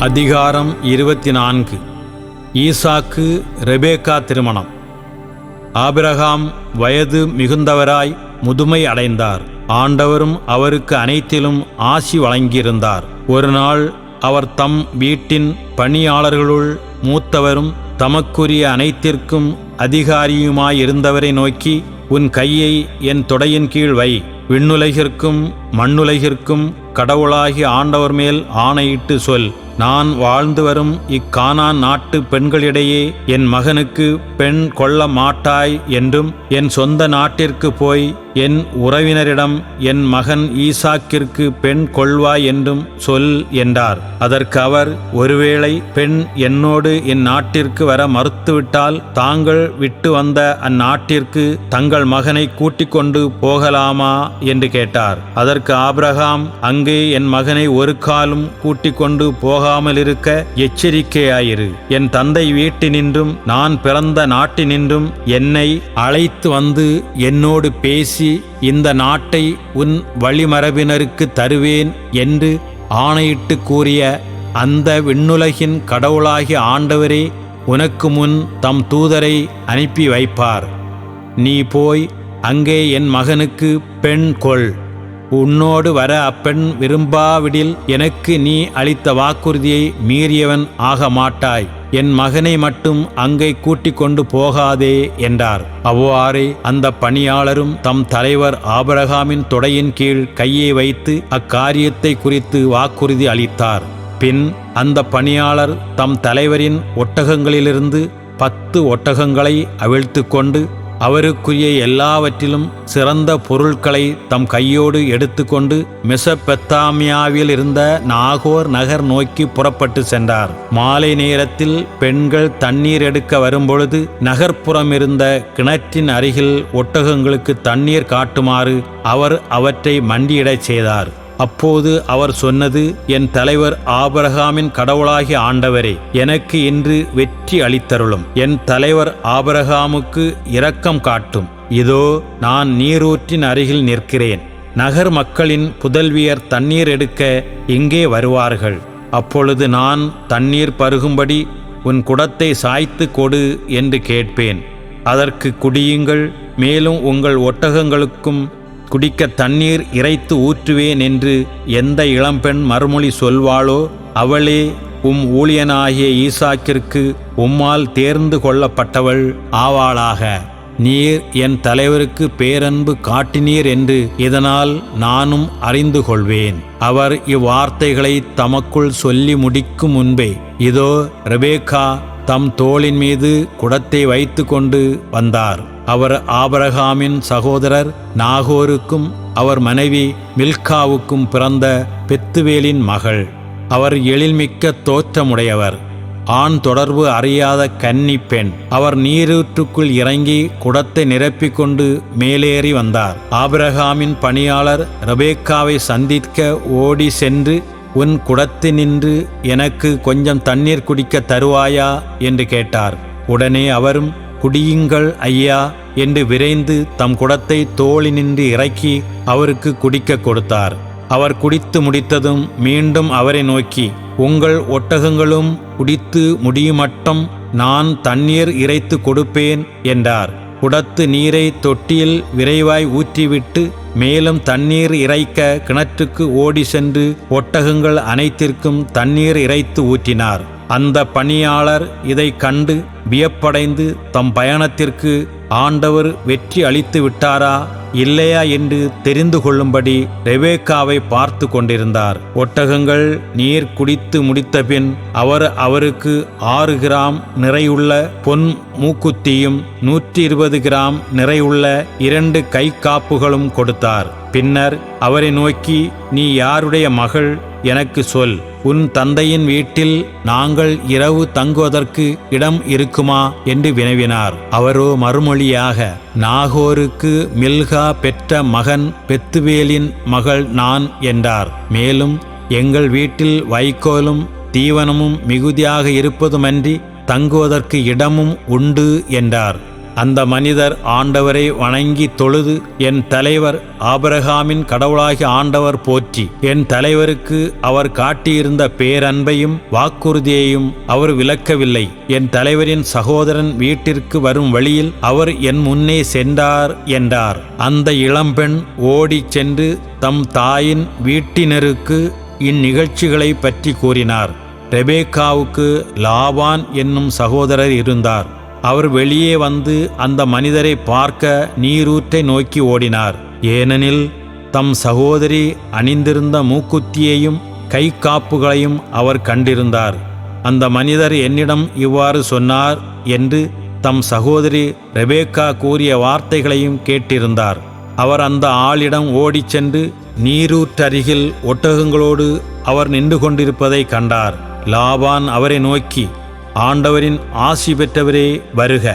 அதிகாரம் இருபத்தி நான்கு ஈசாக்கு ரெபேக்கா திருமணம். ஆபிரகாம் வயது மிகுந்தவராய் முதுமை அடைந்தார். ஆண்டவரும் அவருக்கு அனைத்திலும் ஆசி வழங்கியிருந்தார். ஒரு நாள் அவர் தம் வீட்டின் பணியாளர்களுள் மூத்தவரும் தமக்குரிய அனைத்திற்கும் அதிகாரியுமாயிருந்தவரை நோக்கி உன் கையை என் தொடையின் கீழ் வை. விண்ணுலகிற்கும் மண்ணுலகிற்கும் கடவுளாகி ஆண்டவர் மேல் ஆணையிட்டு சொல். நான் வாழ்ந்து வரும் இக்கானான் நாட்டு பெண்களிடையே என் மகனுக்கு பெண் கொள்ள மாட்டாய் என்றும் என் சொந்த நாட்டிற்கு போய் என் உறவினரிடம் என் மகன் ஈசாக்கிற்கு பெண் கொள்வாய் என்றும் சொல் என்றார். அதற்கு அவர் ஒருவேளை பெண் என்னோடு என் நாட்டிற்கு வர மறுத்துவிட்டால் தாங்கள் விட்டு வந்த அந்நாட்டிற்கு தங்கள் மகனை கூட்டிக் கொண்டு போகலாமா? என்று கேட்டார். அதற்கு ஆபிரகாம் அங்கே என் மகனை ஒரு காலும் கூட்டிக் கொண்டு போக போகாமல் இருக்க எச்சரிக்கையாயிரு. என் தந்தை வீட்டினின்றும் நான் பிறந்த நாட்டினின்றும் என்னை அழைத்து வந்து என்னோடு பேசி இந்த நாட்டை உன் வழிமரபினருக்கு தருவேன் என்று ஆணையிட்டு கூறிய அந்த விண்ணுலகின் கடவுளாகிய ஆண்டவரே உனக்கு முன் தம் தூதரை அனுப்பி வைப்பார். நீ போய் அங்கே என் மகனுக்கு பெண் கொள். உன்னோடு வர அப்பெண் விரும்பாவிடில் எனக்கு நீ அளித்த வாக்குறுதியை மீறியவன் ஆக மாட்டாய் என் மகனை மட்டும் அங்கே கூட்டிக் கொண்டு போகாதே என்றார். அவ்வாறே அந்த பணியாளரும் தம் தலைவர் ஆபரகாமின் தொடையின் கீழ் கையை வைத்து அக்காரியத்தை குறித்து வாக்குறுதி அளித்தார். பின் அந்த பணியாளர் தம் தலைவரின் ஒட்டகங்களிலிருந்து பத்து ஒட்டகங்களை அவிழ்த்து கொண்டு அவருக்குரிய எல்லாவற்றிலும் சிறந்த பொருட்களை தம் கையோடு எடுத்துக்கொண்டு மெசபெத்தாமியாவில் இருந்த நாகோர் நகர் நோக்கி புறப்பட்டு சென்றார். மாலை நேரத்தில் பெண்கள் தண்ணீர் எடுக்க வரும்பொழுது நகர்ப்புறம் இருந்த கிணற்றின் அருகில் ஒட்டகங்களுக்கு தண்ணீர் காட்டுமாறு அவர் அவற்றை மண்டியிடச் செய்தார். அப்போது அவர் சொன்னது என் தலைவர் ஆபரகாமின் கடவுளாகிய ஆண்டவரே எனக்கு இன்று வெற்றி அளித்தருளும். என் தலைவர் ஆபரகாமுக்கு இரக்கம் காட்டும். இதோ நான் நீரூற்றின் அருகில் நிற்கிறேன். நகர் மக்களின் புதல்வியர் தண்ணீர் எடுக்க இங்கே வருவார்கள். அப்பொழுது நான் தண்ணீர் பருகும்படி உன் குடத்தை சாய்த்து கொடு என்று கேட்பேன். அதற்கு குடியுங்கள் மேலும் உங்கள் ஒட்டகங்களுக்கும் குடிக்க தண்ணீர் இறைத்து ஊற்றுவேன் என்று எந்த இளம்பெண் மறுமொழி சொல்வாளோ அவளே உம் ஊழியனாகிய ஈசாக்கிற்கு உம்மால் தேர்ந்து கொள்ளப்பட்டவள் ஆவாளாக. நீர் என் தலைவருக்கு பேரன்பு காட்டினீர் என்று இதனால் நானும் அறிந்து கொள்வேன். அவர் இவ்வார்த்தைகளை தமக்குள் சொல்லி முடிக்கும் முன்பே இதோ ரெபேக்கா தம் தோளின் மீது குடத்தை வைத்து கொண்டு வந்தார். அவர் ஆபரகாமின் சகோதரர் நாகோருக்கும் அவர் மனைவி மில்காவுக்கும் பிறந்த பெத்துவேலின் மகள். அவர் எழில்மிக்க தோற்றமுடையவர். ஆண் தொடர்பு அறியாத கன்னி பெண். அவர் நீரூற்றுக்குள் இறங்கி குடத்தை நிரப்பிக் கொண்டு மேலேறி வந்தார். ஆபிரகாமின் பணியாளர் ரபேக்காவை சந்திக்க ஓடி சென்று உன் குடத்தினின்று எனக்கு கொஞ்சம் தண்ணீர் குடிக்க தருவாயா? என்று கேட்டார். உடனே அவரும் குடியுங்கள் ஐயா என்று விரைந்து தம் குடத்தை தோளினின்று இறக்கி அவருக்கு குடிக்க கொடுத்தார். அவர் குடித்து முடித்ததும் மீண்டும் அவரை நோக்கி உங்கள் ஒட்டகங்களும் குடித்து முடியுமட்டும் நான் தண்ணீர் இறைத்து கொடுப்பேன் என்றார். குடத்து நீரை தொட்டியில் விரைவாய் ஊற்றிவிட்டு மேலும் தண்ணீர் இறைக்க கிணற்றுக்கு ஓடி சென்று ஒட்டகங்கள் அனைத்திற்கும் தண்ணீர் இறைத்து ஊற்றினார். அந்த பணியாளர் இதை கண்டு வியப்படைந்து தம் பயணத்திற்கு ஆண்டவர் வெற்றி அளித்து விட்டாரா? இல்லையா என்று தெரிந்து கொள்ளும்படி ரெவேக்காவை பார்த்து கொண்டிருந்தார். ஒட்டகங்கள் நீர் குடித்து முடித்தபின் அவர் அவருக்கு ஆறு கிராம் நிறையுள்ள பொன் மூக்குத்தியும் நூற்றி இருபது கிராம் நிறையுள்ள இரண்டு கை காப்புகளும் கொடுத்தார். பின்னர் அவரை நோக்கி நீ யாருடைய மகள்? எனக்கு சொல். உன் தந்தையின் வீட்டில் நாங்கள் இரவு தங்குவதற்கு இடம் இருக்குமா? என்று வினவினார். அவரோ மறுமொழியாக நாகோருக்கு மில்கா பெற்ற மகன் பெத்துவேலின் மகள் நான் என்றார். மேலும் எங்கள் வீட்டில் வைக்கோலும் தீவனமும் மிகுதியாக இருப்பதுமன்றி தங்குவதற்கு இடமும் உண்டு என்றார். அந்த மனிதர் ஆண்டவரை வணங்கி தொழுது என் தலைவர் ஆபரகாமின் கடவுளாகி ஆண்டவர் போற்றி. என் தலைவருக்கு அவர் காட்டியிருந்த பேரன்பையும் வாக்குறுதியையும் அவர் விளக்கவில்லை. என் தலைவரின் சகோதரன் வீட்டிற்கு வரும் வழியில் அவர் என் முன்னே சென்றார் என்றார். அந்த இளம்பெண் ஓடிச் சென்று தம் தாயின் வீட்டினருக்கு இந்நிகழ்ச்சிகளை பற்றி கூறினார். ரெபேக்காவுக்கு லாபான் என்னும் சகோதரர் இருந்தார். அவர் வெளியே வந்து அந்த மனிதரை பார்க்க நீரூற்றை நோக்கி ஓடினார். ஏனெனில் தம் சகோதரி அணிந்திருந்த மூக்குத்தியையும் கை காப்புகளையும் அவர் கண்டிருந்தார். அந்த மனிதர் என்னிடம் இவ்வாறு சொன்னார் என்று தம் சகோதரி ரெபேக்கா கூறிய வார்த்தைகளையும் கேட்டிருந்தார். அவர் அந்த ஆளிடம் ஓடிச் சென்று நீரூற்றருகில் ஒட்டகங்களோடு அவர் நின்று கொண்டிருப்பதை கண்டார். லாபான் அவரை நோக்கி ஆண்டவரின் ஆசி பெற்றவரே வருக.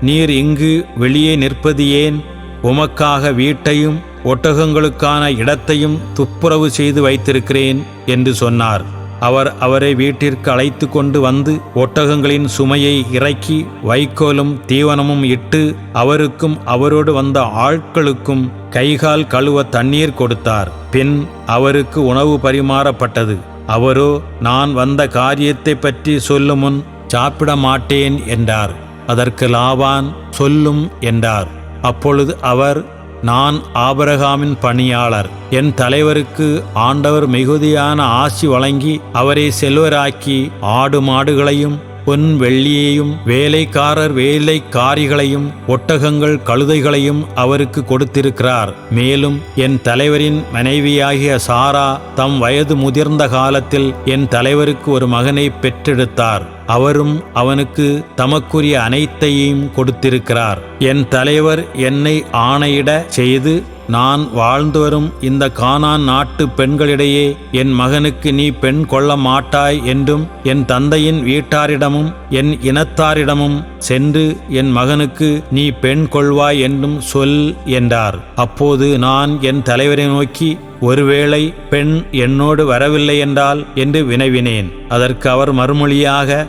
நீர் இங்கு வெளியே நிற்பது ஏன்? உமக்காக வீட்டையும் ஒட்டகங்களுக்கான இடத்தையும் துப்புரவு செய்து வைத்திருக்கிறேன் என்று சொன்னார். அவர் அவரை வீட்டிற்கு அழைத்து கொண்டு வந்து ஒட்டகங்களின் சுமையை இறக்கி வைக்கோலும் தீவனமும் இட்டு அவருக்கும் அவரோடு வந்த ஆட்களுக்கும் கைகால் கழுவ தண்ணீர் கொடுத்தார். பின் அவருக்கு உணவு பரிமாறப்பட்டது. அவரோ நான் வந்த காரியத்தை பற்றி சொல்லும் முன் சாப்பிட மாட்டேன் என்றார். அதற்கு லாபான் சொல்லும் என்றார். அப்பொழுது அவர் நான் ஆபரகாமின் பணியாளர். என் தலைவருக்கு ஆண்டவர் மிகுதியான ஆசி வழங்கி அவரை செல்வராக்கி ஆடு மாடுகளையும் பொன் வெள்ளியையும் வேலைக்காரர் வேலைக்காரிகளையும் ஒட்டகங்கள் கழுதைகளையும் அவருக்கு கொடுத்திருக்கிறார். மேலும் என் தலைவரின் மனைவியாகிய சாரா தம் வயது முதிர்ந்த காலத்தில் என் தலைவருக்கு ஒரு மகனை பெற்றெடுத்தார். அவரும் அவனுக்கு தமக்குரிய அனைத்தையும் கொடுத்திருக்கிறார். என் தலைவர் என்னை ஆணையிட செய்து நான் வாழ்ந்து வரும் இந்த கானான் நாட்டு பெண்களிடையே என் மகனுக்கு நீ பெண் கொள்ள மாட்டாய் என்றும் என் தந்தையின் வீட்டாரிடமும் என் இனத்தாரிடமும் சென்று என் மகனுக்கு நீ பெண் கொள்வாய் என்றும் சொல் என்றார். அப்போது நான் என் தலைவரை நோக்கி ஒருவேளை பெண் என்னோடு வரவில்லை என்றால் என்று வினவினேன். அதற்கு அவர் மறுமொழியாக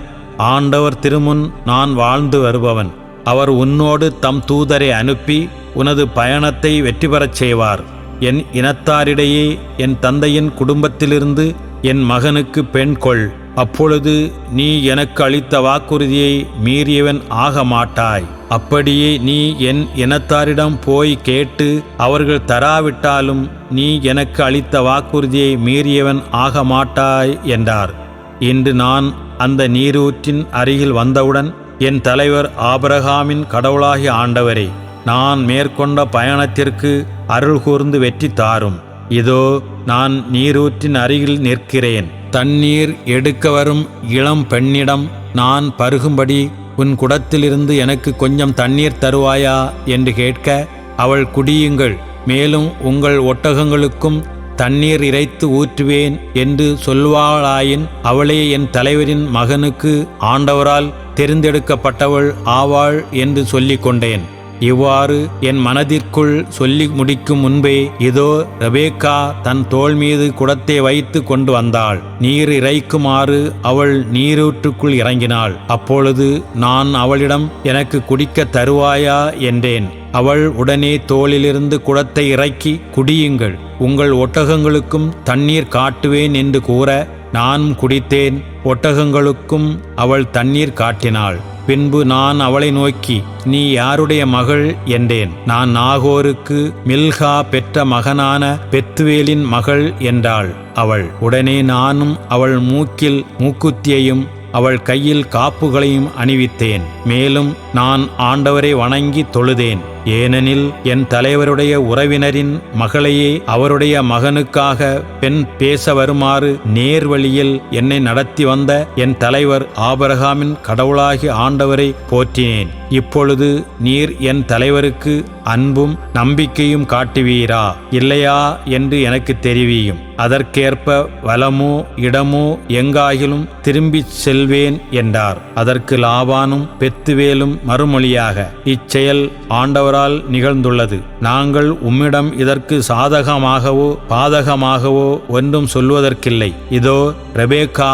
ஆண்டவர் திருமுன் நான் வாழ்ந்து வருபவன். அவர் உன்னோடு தம் தூதரை அனுப்பி உனது பயணத்தை வெற்றி பெறச் செய்வார். என் இனத்தாரிடையே என் தந்தையின் குடும்பத்திலிருந்து என் மகனுக்கு பெண் கொள். அப்பொழுது நீ எனக்கு அளித்த வாக்குறுதியை மீறியவன் ஆக மாட்டாய். அப்படியே நீ என் இனத்தாரிடம் போய் கேட்டு அவர்கள் தராவிட்டாலும் நீ எனக்கு அளித்த வாக்குறுதியை மீறியவன் ஆக மாட்டாய் என்றார். இன்று நான் அந்த நீரூற்றின் அருகில் வந்தவுடன் என் தலைவர் ஆபரகாமின் கடவுளாகி ஆண்டவரே நான் மேற்கொண்ட பயணத்திற்கு அருள் கூர்ந்து வெற்றி தாரும். இதோ நான் நீரூற்றின் அருகில் நிற்கிறேன். தண்ணீர் எடுக்க வரும் இளம் பெண்ணிடம் நான் பருகும்படி உன் குடத்திலிருந்து எனக்கு கொஞ்சம் தண்ணீர் தருவாயா? என்று கேட்க அவள் குடியுங்கள். மேலும் உங்கள் ஒட்டகங்களுக்கும் தண்ணீர் இறைத்து ஊற்றுவேன் என்று சொல்வாளாயின் அவளே என் தலைவரின் மகனுக்கு ஆண்டவரால் தெரிந்தெடுக்கப்பட்டவள் ஆவாள் என்று சொல்லிக் கொண்டேன் இவ்வாறு என் மனதிற்குள் சொல்லி முடிக்கும் முன்பே இதோ ரபேக்கா தன் தோள் மீது குடத்தை வைத்து கொண்டு வந்தாள். நீர் இறைக்குமாறு அவள் நீரூற்றுக்குள் இறங்கினாள். அப்பொழுது நான் அவளிடம் எனக்கு குடிக்க தருவாயா? என்றேன். அவள் உடனே தோளிலிருந்து குடத்தை இறக்கி குடியுங்கள். உங்கள் ஒட்டகங்களுக்கும் தண்ணீர் காட்டுவேன் என்று கூற நான் குடித்தேன். ஒட்டகங்களுக்கும் அவள் தண்ணீர் காட்டினாள். பின்பு நான் அவளை நோக்கி நீ யாருடைய மகள்? என்றேன். நான் நாகோருக்கு மில்கா பெற்ற மகனான பெத்துவேலின் மகள் என்றாள் அவள். உடனே நானும் அவள் மூக்கில் மூக்குத்தியையும் அவள் கையில் காப்புகளையும் அணிவித்தேன். மேலும் நான் ஆண்டவரை வணங்கி தொழுதேன். ஏனெனில் என் தலைவருடைய உறவினரின் மகளையே அவருடைய மகனுக்காக பெண் பேச வருமாறு நேர்வழியில் என்னை நடத்தி வந்த என் தலைவர் ஆபரகாமின் கடவுளாகி ஆண்டவரை போற்றினேன். இப்பொழுது நீர் என் தலைவருக்கு அன்பும் நம்பிக்கையும் காட்டுவீரா? இல்லையா என்று எனக்கு தெரிவியும். அதற்கேற்ப வலமோ இடமோ எங்காகிலும் திரும்பிச் செல்வேன் என்றார். அதற்கு லாபானும் பெத்துவேலும் மறுமொழியாக இச்செயல் ஆண்டவர் ஆண்டவரால் நிகழ்ந்துள்ளது. நாங்கள் உம்மிடம் இதற்கு சாதகமாகவோ பாதகமாகவோ ஒன்றும் சொல்வதற்கில்லை இதோ ரெபேக்கா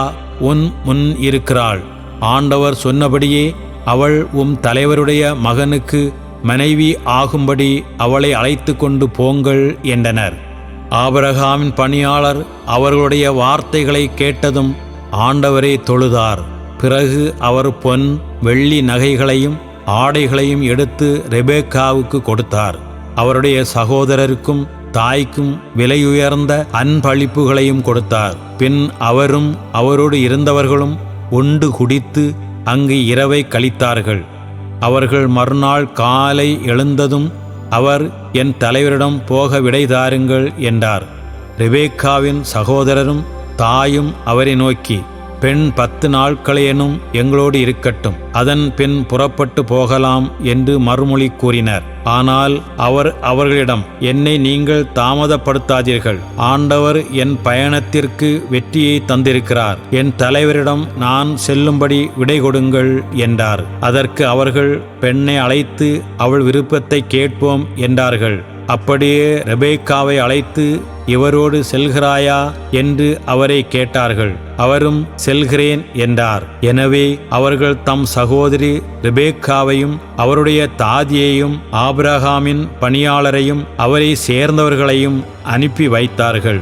உன் முன் இருக்கிறாள். ஆண்டவர் சொன்னபடியே அவள் உம் தலைவருடைய மகனுக்கு மனைவி ஆகும்படி அவளை அழைத்து கொண்டு போங்கள் என்றனர். ஆபரகாமின் பணியாளர் அவர்களுடைய வார்த்தைகளை கேட்டதும் ஆண்டவரை தொழுதார். பிறகு அவர் பொன் வெள்ளி நகைகளையும் ஆடைகளையும் எடுத்து ரெபேக்காவுக்கு கொடுத்தார். அவருடைய சகோதரருக்கும் தாய்க்கும் விலையுயர்ந்த அன்பளிப்புகளையும் கொடுத்தார். பின் அவரும் அவரோடு இருந்தவர்களும் உண்டு குடித்து அங்கு இரவை கழித்தார்கள். அவர்கள் மறுநாள் காலை எழுந்ததும் அவர் என் தலைவரிடம் போக விடை தாருங்கள் என்றார். ரெபேக்காவின் சகோதரரும் தாயும் அவரை நோக்கி பெண் பத்து நாட்களேனும் எங்களோடு இருக்கட்டும். அதன் பின் புறப்பட்டு போகலாம் என்று மறுமொழி கூறினர். ஆனால் அவர் அவர்களிடம் என்னை நீங்கள் தாமதப்படுத்தாதீர்கள். ஆண்டவர் என் பயணத்திற்கு வெற்றியை தந்திருக்கிறார். என் தலைவரிடம் நான் செல்லும்படி விடை கொடுங்கள் என்றார். அதற்கு அவர்கள் பெண்ணை அழைத்து அவள் விருப்பத்தை கேட்போம் என்றார்கள். அப்படியே ரெபேக்காவை அழைத்து இவரோடு செல்கிறாயா என்று அவரை கேட்டார்கள். அவரும் செல்கிறேன் என்றார். எனவே அவர்கள் தம் சகோதரி ரிபேக்காவையும் அவருடைய தாதியையும் ஆபிரகாமின் பணியாளரையும் அவரை சேர்ந்தவர்களையும் அனுப்பி வைத்தார்கள்.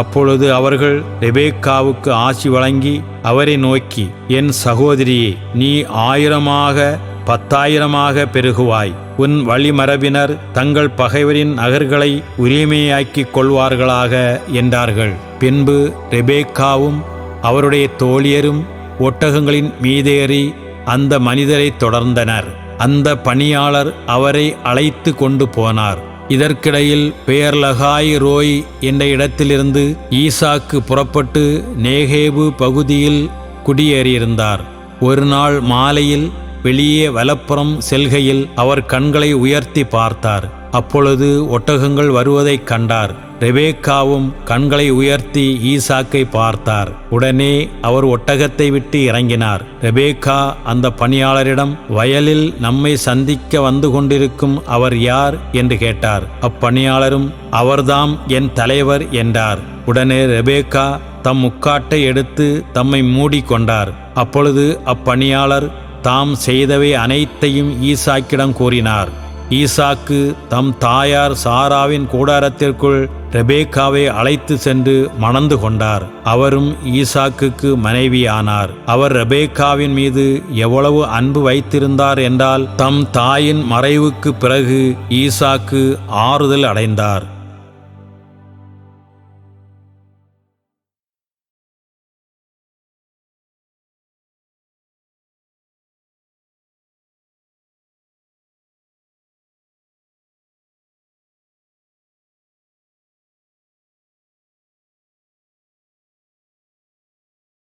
அப்பொழுது அவர்கள் ரெபேக்காவுக்கு ஆசி வழங்கி அவரை நோக்கி என் சகோதரியே நீ ஆயிரமாக பத்தாயிரமாக பெருகுவாய். உன் வழிமரபினர் தங்கள் பகைவரின் நகர்களை உரிமையாக்கிக் கொள்வார்களாக என்றார்கள். பின்பு ரெபேக்காவும் அவருடைய தோழியரும் ஒட்டகங்களின் மீதேறி அந்த மனிதரை தொடர்ந்தனர். அந்த பணியாளர் அவரை அழைத்து கொண்டு போனார். இதற்கிடையில் பெயர்லகாய் ரோய் என்ற இடத்திலிருந்து ஈசாக்கு புறப்பட்டு நேகேபு பகுதியில் குடியேறியிருந்தார். ஒரு நாள் மாலையில் வெளியே வலப்புறம் செல்கையில் அவர் கண்களை உயர்த்தி பார்த்தார். அப்பொழுது ஒட்டகங்கள் வருவதைக் கண்டார். ரெபேக்காவும் கண்களை உயர்த்தி ஈசாக்கை பார்த்தார். உடனே அவர் ஒட்டகத்தை விட்டு இறங்கினார். ரெபேக்கா அந்த பணியாளரிடம் வயலில் நம்மை சந்திக்க வந்து கொண்டிருக்கும் அவர் யார்? என்று கேட்டார். அப்பணியாளரும் அவர்தாம் என் தலைவர் என்றார். உடனே ரெபேக்கா தம் முக்காட்டை எடுத்து தம்மை மூடிக்கொண்டார். அப்பொழுது அப்பணியாளர் தாம் செய்தவை அனைத்தையும் ஈசாக்கிடம் கூறினார். ஈசாக்கு தம் தாயார் சாராவின் கூடாரத்திற்குள் ரெபேக்காவை அழைத்து சென்று மணந்து கொண்டார். அவரும் ஈசாக்குக்கு மனைவியானார். அவர் ரெபேக்காவின் மீது எவ்வளவு அன்பு வைத்திருந்தார் என்றால் தம் தாயின் மறைவுக்கு பிறகு ஈசாக்கு ஆறுதல் அடைந்தார்.